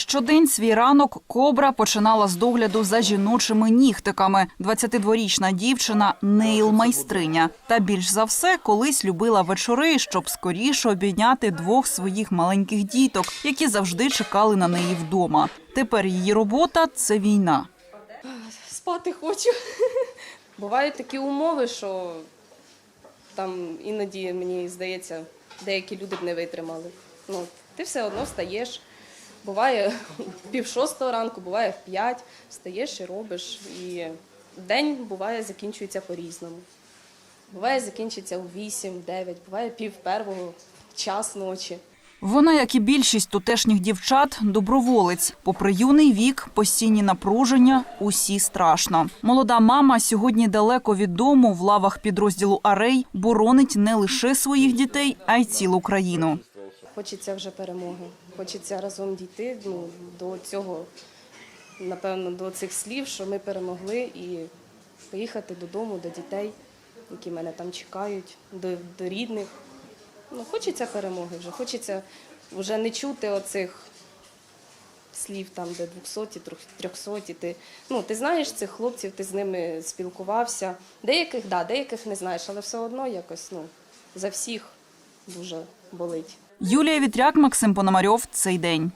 Щодень свій ранок кобра починала з догляду за жіночими нігтиками. 22-річна дівчина нейл-майстриня. Та більш за все колись любила вечори, щоб скоріше обійняти двох своїх маленьких діток, які завжди чекали на неї вдома. Тепер її робота це війна. спати хочу. Бувають такі умови, що там іноді, мені здається, деякі люди б не витримали. Ну, ти все одно встаєш. Буває в пів шостого ранку, буває в п'ять, встаєш і робиш. І день буває закінчується по-різному. Буває закінчиться у вісім, дев'ять, буває пів первого, час ночі. Вона, як і більшість тутешніх дівчат, доброволець. Попри юний вік, постійні напруження, усі страшно. Молода мама сьогодні далеко від дому в лавах підрозділу Арей боронить не лише своїх дітей, а й цілу країну. Хочеться вже перемоги. Хочеться разом дійти ну, до цього, напевно, до цих слів, що ми перемогли, і поїхати додому, до дітей, які мене там чекають, до, до рідних. Ну, хочеться перемоги вже, хочеться вже не чути оцих слів, там, де 200, 300. Ти, ну, ти знаєш цих хлопців, ти з ними спілкувався. Деяких, да, деяких не знаєш, але все одно якось ну, за всіх дуже болить. Юлія Вітряк, Максим Пономарьов. Цей день.